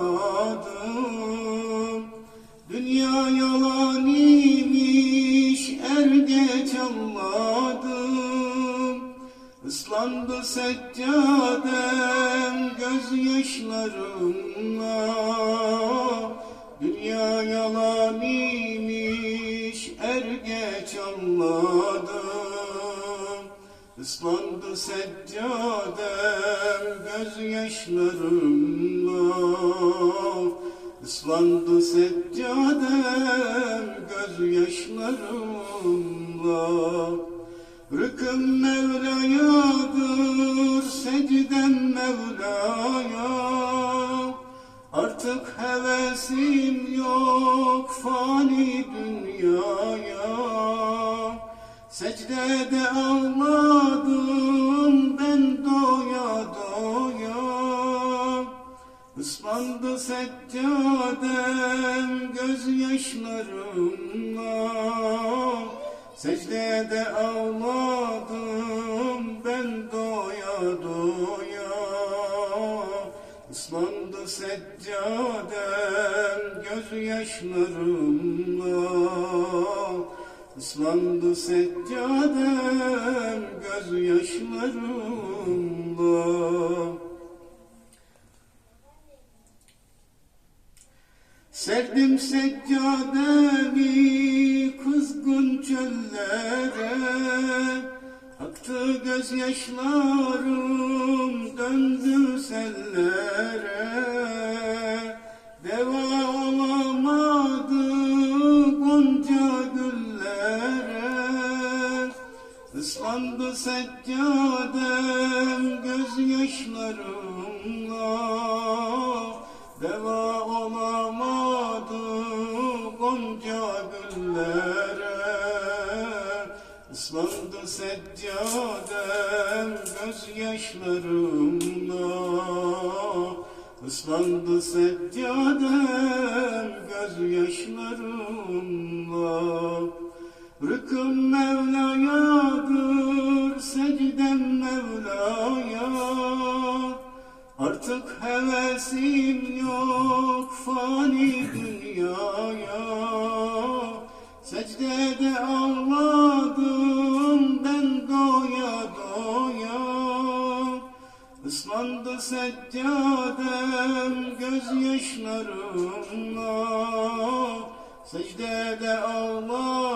anladım Dünya yalan imiş er geç anladım. Islandı seccadem gözyaşlarımla. Dünya yalan imiş er geç anladım. Islandı seccadem gözyaşlarımla Islandı seccadem gözyaşlarımla. Rüküm Mevla'yadır secdem Mevla'ya. Artık hevesim yok fani dünyaya. Secdede ağladım ben doya Islandı seccadem gözyaşlarımla Secdede ağladım ben doya doya. Islandı seccadem gözyaşlarımla Islandı seccadem gözyaşlarımla Serdim seccademi kızgın çöllere. Aktı gözyaşlarım döndü sellere. Deva olamadı gonca güllere. Islandı seccadem gözyaşlarımla. Deva olamadı gonca güllere Islandı seccadem gözyaşlarımla. Islandı seccadem gözyaşlarımla. Rüküm Mevla'yadır hevesim yok fani dünyaya. Secdede ağladım ben doya doya. Islandı seccadem gözyaşlarımla. Secdede ağladım